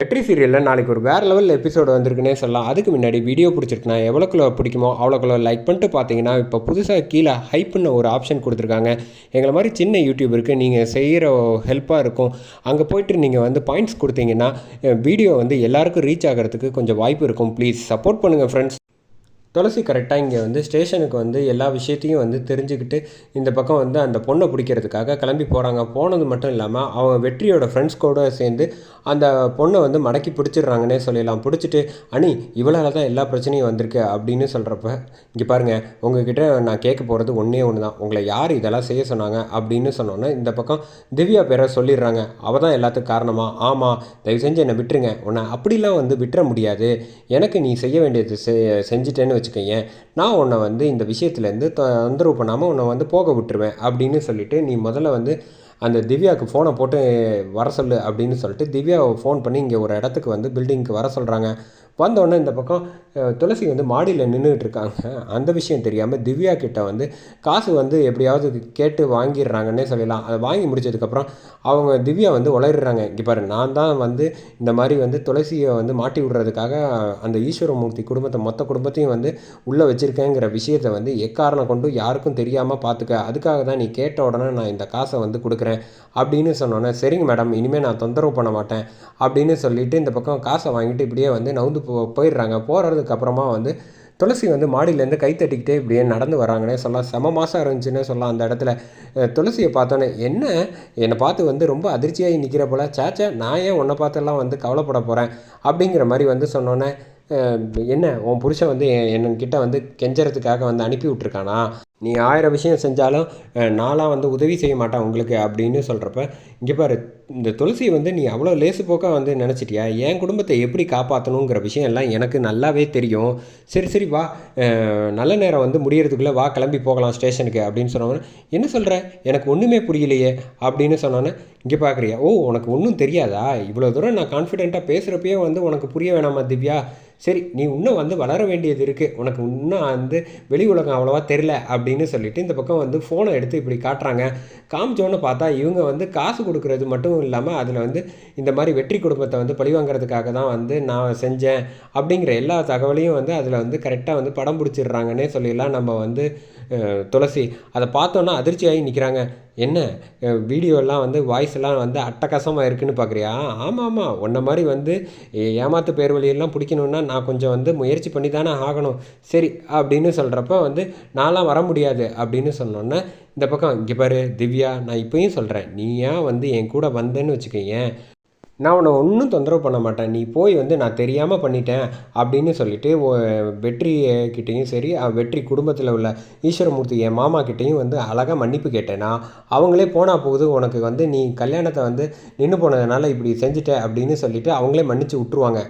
வெற்றி சீரியலில் நாளைக்கு ஒரு வேறு லெவல் எபிசோடு வந்திருக்குன்னே சொல்லலாம். அதுக்கு முன்னாடி வீடியோ பிடிச்சிருக்குன்னா எவ்வளோக்குள்ள பிடிக்குமோ அவ்வளோக்குள்ள லைக் பண்ணிட்டு பார்த்தீங்கன்னா இப்போ புதுசாக கீழே ஹைப்புன்னு ஒரு ஆப்ஷன் கொடுத்துருக்காங்க. எங்களை மாதிரி சின்ன யூடியூபருக்கு நீங்கள் செய்கிற ஹெல்ப்பாக இருக்கும். அங்கே போயிட்டு நீங்கள் வந்து பாயிண்ட்ஸ் கொடுத்தீங்கன்னா வீடியோ வந்து எல்லாருக்கும் ரீச் ஆகிறதுக்கு கொஞ்சம் வாய்ப்பு இருக்கும். ப்ளீஸ் சப்போர்ட் பண்ணுங்கள் ஃப்ரெண்ட்ஸ் துளசி கரெக்டாக இங்கே வந்து ஸ்டேஷனுக்கு வந்து எல்லா விஷயத்தையும் வந்து தெரிஞ்சுக்கிட்டு இந்த பக்கம் வந்து அந்த பொண்ணை பிடிக்கிறதுக்காக கிளம்பி போகிறாங்க போனது மட்டும் இல்லாமல் அவங்க வெற்றியோட ஃப்ரெண்ட்ஸ் கூட சேர்ந்து அந்த பொண்ணை வந்து மடக்கி பிடிச்சிடுறாங்கன்னே சொல்லிடலாம் பிடிச்சிட்டு அணி இவ்வளோ தான் எல்லா பிரச்சனையும் வந்திருக்கு அப்படின்னு சொல்கிறப்ப இங்கே பாருங்கள் உங்ககிட்ட நான் கேட்க போகிறது ஒன்றே ஒன்று தான் உங்களை யார் இதெல்லாம் செய்ய சொன்னாங்க? அப்படின்னு சொன்னோன்னே இந்த பக்கம் திவ்யா பேரை சொல்லிடுறாங்க. அவள் தான் எல்லாத்துக்கும் காரணமா? ஆமாம் தயவு செஞ்சு என்னை விட்டுருங்க. உன்னை அப்படிலாம் வந்து விட்டுற முடியாது. எனக்கு நீ செய்ய வேண்டியது செ வச்சு வச்சுக்கோங்க நான் உன்னை வந்து இந்த விஷயத்துலேருந்து தொந்தரவு பண்ணாமல் உன்னை வந்து போக விட்டுருவேன் அப்படின்னு சொல்லிட்டு நீ முதல்ல வந்து அந்த திவ்யாவுக்கு ஃபோனை போட்டு வர சொல்லு அப்படின்னு சொல்லிட்டு திவ்யாவை ஃபோன் பண்ணி இங்கே ஒரு இடத்துக்கு வந்து பில்டிங்க்கு வர சொல்கிறாங்க வந்தோடனே இந்த பக்கம் துளசி வந்து மாடியில் நின்றுட்டு இருக்காங்க அந்த விஷயம் தெரியாமல் திவ்யா கிட்ட வந்து காசு வந்து எப்படியாவது கேட்டு வாங்கிடுறாங்கன்னே சொல்லலாம். அதை வாங்கி முடிச்சதுக்கப்புறம் அவங்க திவ்யா வந்து உளறிடுறாங்க. இங்கே பாரு நான் தான் வந்து இந்த மாதிரி வந்து துளசியை வந்து மாட்டி விடுறதுக்காக அந்த ஈஸ்வரமூர்த்தி குடும்பத்தை மொத்த குடும்பத்தையும் வந்து உள்ளே வச்சுருக்கேங்கிற விஷயத்தை வந்து எக்காரணம் கொண்டு யாருக்கும் தெரியாமல் பார்த்துக்க அதுக்காக தான் நீ கேட்ட உடனே நான் இந்த காசை வந்து கொடுக்குறேன் அப்படின்னு சொன்னோன்னே சரிங்க மேடம் இனிமேல் நான் தொந்தரவு பண்ண மாட்டேன் அப்படின்னு சொல்லிவிட்டு இந்த பக்கம் காசை வாங்கிட்டு இப்படியே வந்து நவுந்து போ போயிடுறாங்க. போகிறதுக்கு அப்புறமா வந்து துளசி வந்து மாடியிலேருந்து கை தட்டிக்கிட்டே இப்படியே நடந்து வராங்கன்னே சொல்லலாம். செம மாதம் இருந்துச்சுன்னே சொல்லலாம் அந்த இடத்துல. துளசியை பார்த்தோன்னே என்ன? என்னை பார்த்து வந்து ரொம்ப அதிர்ச்சியாகி நிற்கிற போல. சேச்சா நான் ஏன் உன்னை பார்த்தெல்லாம் வந்து கவலைப்பட போகிறேன் அப்படிங்கிற மாதிரி வந்து சொன்னோன்னே என்ன? உன் புருஷன் வந்து என் என்கிட்ட வந்து கெஞ்சறதுக்காக வந்து அனுப்பி விட்ருக்கானா நீ ஆயிரம் விஷயம் செஞ்சாலும் நானாக வந்து உதவி செய்ய மாட்டேன் உங்களுக்கு அப்படின்னு சொல்கிறப்ப இங்கே பாரு இந்த துளசி வந்து நீ அவ்வளோ லேசு போக்காக வந்து நினச்சிட்டியா? என் குடும்பத்தை எப்படி காப்பாற்றணுங்கிற விஷயம் எல்லாம் எனக்கு நல்லாவே தெரியும். சரி சரி வா. நல்ல நேரம் வந்து முடியறதுக்குள்ளே வா கிளம்பி போகலாம் ஸ்டேஷனுக்கு அப்படின்னு சொன்னவொன்னே என்ன சொல்கிற எனக்கு ஒன்றுமே புரியலையே அப்படின்னு சொன்னோன்னே இங்கே பார்க்குறியா ஓ உனக்கு ஒன்றும் தெரியாதா? இவ்வளோ தூரம் நான் கான்ஃபிடென்ட்டாக பேசுகிறப்பயே வந்து உனக்கு புரிய வேணாமா திவ்யா? சரி நீ இன்னும் வந்து வளர வேண்டியது இருக்குது உனக்கு இன்னும் வந்து வெளி உலகம் அவ்வளோவா தெரில அப்படின்னு சொல்லிட்டு இந்த பக்கம் வந்து ஃபோனை எடுத்து இப்படி காட்டுறாங்க. காமிச்சோன்னு பார்த்தா இவங்க வந்து காசு கொடுக்கறது மட்டும் இல்லாமல் அதில் வந்து இந்த மாதிரி வெற்றி குடும்பத்தை வந்து பழிவாங்கிறதுக்காக தான் வந்து நான் செஞ்சேன் அப்படிங்கிற எல்லா தகவலையும் வந்து அதில் வந்து கரெக்டாக வந்து படம் பிடிச்சிடுறாங்கன்னே சொல்லிடலாம் நம்ம வந்து துளசி. அதை பார்த்தோன்னா அதிர்ச்சியாகி நிற்கிறாங்க என்ன? வீடியோலாம் வந்து வாய்ஸ் எல்லாம் வந்து அட்டகாசமாக இருக்குன்னு பார்க்குறியா? ஆமாம் ஆமாம் உன்ன மாதிரி வந்து ஏமாத்து பேர் வழியெல்லாம் பிடிக்கணுன்னா நான் கொஞ்சம் வந்து முயற்சி பண்ணி தானே ஆகணும். சரி அப்படின்னு சொல்கிறப்ப வந்து நான்லாம் வர முடியும் முடியாது அப்படின்னு சொன்னோன்னே இந்த பக்கம் இங்கே பாரு திவ்யா நான் இப்போயும் சொல்கிறேன் நீ ஏன் வந்து என் கூட வந்தேன்னு வச்சுக்கோங்க நான் உன்னை ஒன்றும் தொந்தரவு பண்ண மாட்டேன். நீ போய் வந்து நான் தெரியாமல் பண்ணிட்டேன் அப்படின்னு சொல்லிட்டு வெற்றி கிட்டேயும் சரி வெற்றி குடும்பத்தில் உள்ள ஈஸ்வரமூர்த்தி என் மாமா கிட்டேயும் வந்து அழகாக மன்னிப்பு கேட்டேன்னா அவங்களே போனால் போகுது உனக்கு வந்து நீ கல்யாணத்தை வந்து நின்று போனதுனால இப்படி செஞ்சுட்ட அப்படின்னு சொல்லிட்டு அவங்களே மன்னிச்சு விட்ருவாங்க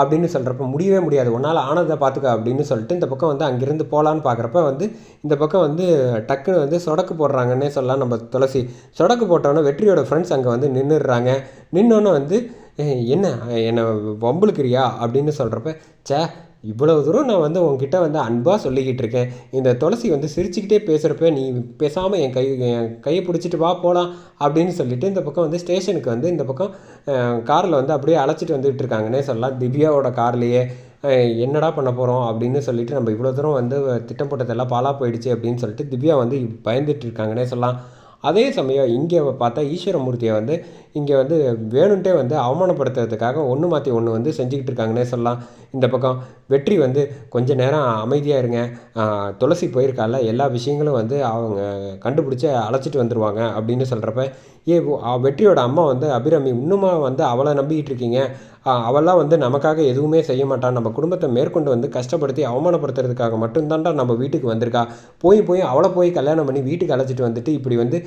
அப்படின்னு சொல்கிறப்ப முடியவே முடியாது. உன்னால் ஆனதை பார்த்துக்க அப்படின்னு சொல்லிட்டு இந்த பக்கம் வந்து அங்கேருந்து போகலான்னு பார்க்குறப்ப வந்து இந்த பக்கம் வந்து டக்குன்னு வந்து சொடக்கு போடுறாங்கன்னே சொல்லலாம் நம்ம துளசி. சொடக்கு போட்டோன்னே வெற்றியோட ஃப்ரெண்ட்ஸ் அங்கே வந்து நின்றுடுறாங்க நின்னோன்னே வந்து என்ன? என்னை வம்புழுக்கிறியா? அப்படின்னு சொல்கிறப்ப ச்சே இவ்வளவு தூரம் நான் வந்து உங்ககிட்ட வந்து அன்பாக சொல்லிக்கிட்டு இருக்கேன். இந்த துளசி வந்து சிரிச்சுக்கிட்டே பேசுகிறப்ப நீ பேசாமல் என் கை என் கையை பிடிச்சிட்டு வா போகலாம் அப்படின்னு சொல்லிட்டு இந்த பக்கம் வந்து ஸ்டேஷனுக்கு வந்து இந்த பக்கம் காரில் வந்து அப்படியே அழைச்சிட்டு வந்துகிட்டு இருக்காங்கன்னே சொல்லலாம். திவ்யாவோட கார்லேயே என்னடா பண்ண போகிறோம் அப்படின்னு சொல்லிட்டு நம்ம இவ்வளோ தூரம் வந்து திட்டம் போட்டதெல்லாம் பாலாக போயிடுச்சு அப்படின்னு சொல்லிட்டு திவ்யா வந்து பயந்துட்டு இருக்காங்கன்னே சொல்லலாம். அதே சமயம் இங்கே பார்த்தா ஈஸ்வரமூர்த்தியை வந்து இங்கே வந்து வேணுன்ட்டே வந்து அவமானப்படுத்துறதுக்காக ஒன்று மாற்றி ஒன்று வந்து செஞ்சுக்கிட்டு இருக்காங்கன்னே சொல்லலாம். இந்த பக்கம் வெற்றி வந்து கொஞ்ச நேரம் அமைதியாக இருங்க. துளசி போயிருக்கால எல்லா விஷயங்களும் வந்து அவங்க கண்டுபிடிச்சி அழைச்சிட்டு வந்துடுவாங்க அப்படின்னு சொல்கிறப்ப ஏ வெற்றியோட அம்மா வந்து அபிராமி இன்னுமா வந்து அவளை நம்பிக்கிட்டு இருக்கீங்க? அவெல்லாம் வந்து நமக்காக எதுவுமே செய்ய மாட்டான் நம்ம குடும்பத்தை மேற்கொண்டு வந்து கஷ்டப்படுத்தி அவமானப்படுத்துறதுக்காக மட்டும்தான்டா நம்ம வீட்டுக்கு வந்திருக்கா. போய் போய் அவளை போய் கல்யாணம் பண்ணி வீட்டுக்கு அழைச்சிட்டு வந்துட்டு இப்படி வந்து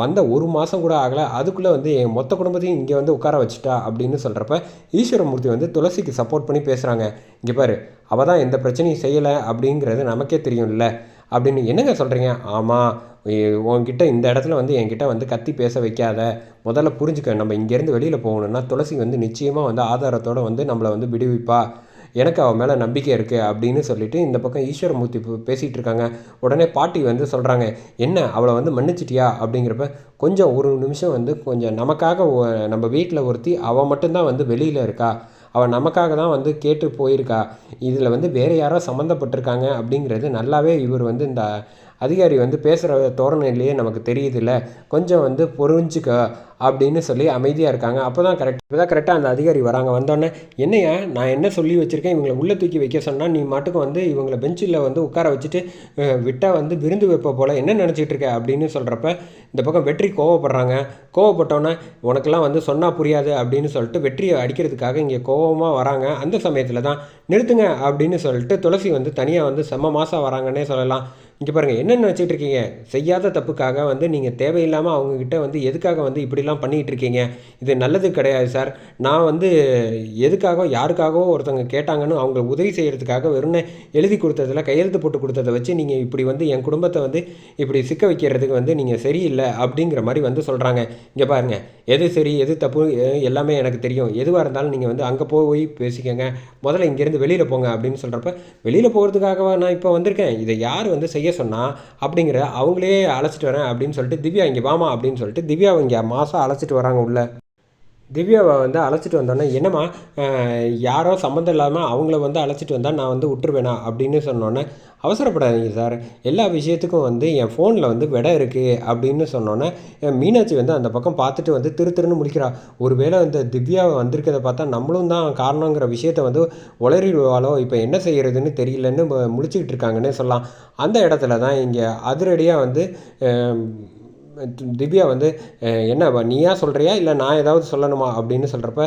வந்த ஒரு மாதம் கூட ஆகலை. அதுக்குள்ளே வந்து என் மொத்த குடும்பத்தையும் இங்கே வந்து உட்கார வச்சுட்டா அப்படின்னு சொல்கிறப்ப ஈஸ்வரமூர்த்தி வந்து துளசிக்கு சப்போர்ட் பண்ணி பேசுகிறாங்க இங்கே பாரு அவள் தான் எந்த பிரச்சனையும் செய்யலை அப்படிங்கிறது நமக்கே தெரியும்ல. அப்படின்னு என்னங்க சொல்கிறீங்க ஆமாம் உன்கிட்ட இந்த இடத்துல வந்து என்கிட்ட வந்து கத்தி பேச வைக்காத. முதல்ல புரிஞ்சுக்க நம்ம இங்கேருந்து வெளியில் போகணுன்னா துளசி வந்து நிச்சயமாக வந்து ஆதாரத்தோடு வந்து நம்மளை வந்து விடுவிப்பா. எனக்கு அவன் மேலே நம்பிக்கை இருக்குது அப்படின்னு சொல்லிட்டு இந்த பக்கம் ஈஸ்வரமூர்த்தி பேசிகிட்டு இருக்காங்க உடனே பாட்டி வந்து சொல்கிறாங்க என்ன அவளை வந்து மன்னிச்சிட்டியா? அப்படிங்கிறப்ப கொஞ்சம் ஒரு நிமிஷம் வந்து கொஞ்சம் நமக்காக நம்ம வீட்டில் ஒருத்தி அவள் மட்டும்தான் வந்து வெளியில் இருக்கா? அவள் நமக்காக தான் வந்து கேட்டு போயிருக்கா? இதில் வந்து வேறு யாரோ சம்மந்தப்பட்டிருக்காங்க அப்படிங்கிறது நல்லாவே இவர் வந்து இந்த அதிகாரி வந்து பேசுகிற தோரணையிலேயே நமக்கு தெரியுதுல்ல. கொஞ்சம் வந்து புரிஞ்சுக்க அப்படின்னு சொல்லி அமைதியாக இருக்காங்க. அப்போ தான் கரெக்ட் இப்போ தான் கரெக்டாக அந்த அதிகாரி வராங்க. வந்தோடனே என்னையா நான் என்ன சொல்லி வச்சுருக்கேன்? இவங்களை உள்ளே தூக்கி வைக்க சொன்னால் நீ மாட்டுக்கு வந்து இவங்களை பெஞ்சில் வந்து உட்கார வச்சுட்டு விட்டால் வந்து விருந்து வைப்ப போல் என்ன நினச்சிட்டு இருக்க? அப்படின்னு சொல்கிறப்ப இந்த பக்கம் வெற்றி கோவப்படுறாங்க. கோவப்பட்டோன்னே உனக்கெல்லாம் வந்து சொன்னால் புரியாது அப்படின்னு சொல்லிட்டு வெற்றியை அடிக்கிறதுக்காக இங்கே கோவமாக வராங்க. அந்த சமயத்தில் தான் நிறுத்துங்க அப்படின்னு சொல்லிட்டு துளசி வந்து தனியாக வந்து செம்ம மாதம் வராங்கன்னே சொல்லலாம். இங்கே பாருங்கள் என்ன நினச்சிட்டு இருக்கீங்க? செய்யாத தப்புக்காக வந்து நீங்கள் தேவையில்லாமல் அவங்கக்கிட்ட வந்து எதுக்காக வந்து இப்படிலாம் பண்ணிகிட்டு இருக்கீங்க இது நல்லது கிடையாது சார். நான் வந்து எதுக்காக யாருக்காகவோ ஒருத்தவங்க கேட்டாங்கன்னு அவங்க உதவி செய்கிறதுக்காக வெறும் எழுதி கொடுத்ததில் கையெழுத்து போட்டு கொடுத்ததை வச்சு நீங்கள் இப்படி வந்து என் குடும்பத்தை வந்து இப்படி சிக்க வைக்கிறதுக்கு வந்து நீங்கள் சரியில்லை அப்படிங்கிற மாதிரி வந்து சொல்கிறாங்க இங்கே பாருங்கள் எது சரி எது தப்பு எல்லாமே எனக்கு தெரியும். எதுவாக இருந்தாலும் நீங்கள் வந்து அங்கே போய் பேசிக்கோங்க. முதல்ல இங்கேருந்து வெளியில் போங்க அப்படின்னு சொல்கிறப்ப வெளியில் போகிறதுக்காகவா நான் இப்போ வந்திருக்கேன். இதை யார் வந்து செய்ய சொன்னால் அப்படிங்கிற அவங்களே அழைச்சிட்டு வரேன் அப்படின்னு சொல்லிட்டு திவ்யா இங்கே வாமா அப்படின்னு சொல்லிட்டு திவ்யா இங்கே மாதம் அழைச்சிட்டு வராங்க உள்ள. திவ்யாவை வந்து அழைச்சிட்டு வந்தோன்னே என்னம்மா யாரோ சம்மந்தம் இல்லாமல் அவங்கள வந்து அழைச்சிட்டு வந்தால் நான் வந்து விட்டுருவேனா? அப்படின்னு சொன்னோன்னே அவசரப்படாதீங்க சார். எல்லா விஷயத்துக்கும் வந்து என் ஃபோனில் வந்து விடை இருக்குது அப்படின்னு சொன்னோன்னே மீனாட்சி வந்து அந்த பக்கம் பார்த்துட்டு வந்து திரு திருன்னு முடிக்கிறா ஒருவேளை இந்த திவ்யாவை வந்திருக்கிறத பார்த்தா நம்மளும் தான் காரணங்கிற விஷயத்த வந்து உளறிடுவாளோ? இப்போ என்ன செய்கிறதுன்னு தெரியலன்னு முடிச்சுக்கிட்டு இருக்காங்கன்னு சொல்லலாம். அந்த இடத்துல தான் இங்கே அதிரடியாக வந்து திவ்யா வந்து என்ன நீயா சொல்கிறியா இல்லை நான் ஏதாவது சொல்லணுமா? அப்படின்னு சொல்கிறப்ப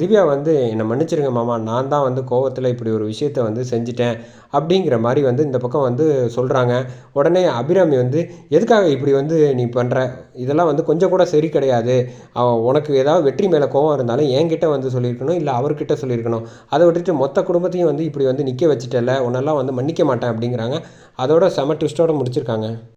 திவ்யா வந்து என்னை மன்னிச்சிருங்க மாமா நான் தான் வந்து கோவத்தில் இப்படி ஒரு விஷயத்தை வந்து செஞ்சிட்டேன். அப்படிங்கிற மாதிரி வந்து இந்த பக்கம் வந்து சொல்கிறாங்க உடனே அபிராமி வந்து எதுக்காக இப்படி வந்து நீ பண்ணுற இதெல்லாம் வந்து கொஞ்சம் கூட சரி கிடையாது. உனக்கு ஏதாவது வெற்றி மேலே கோவம் இருந்தாலும் என்கிட்ட வந்து சொல்லியிருக்கணும் இல்லை அவர்கிட்ட சொல்லியிருக்கணும். அதை விட்டுட்டு மொத்த குடும்பத்தையும் வந்து இப்படி வந்து நிற்க வச்சுட்டல உன்னெல்லாம் வந்து மன்னிக்க மாட்டேன். அப்படிங்கிறாங்க. அதோட செம ட்விஸ்ட்டோடு முடிச்சிருக்காங்க.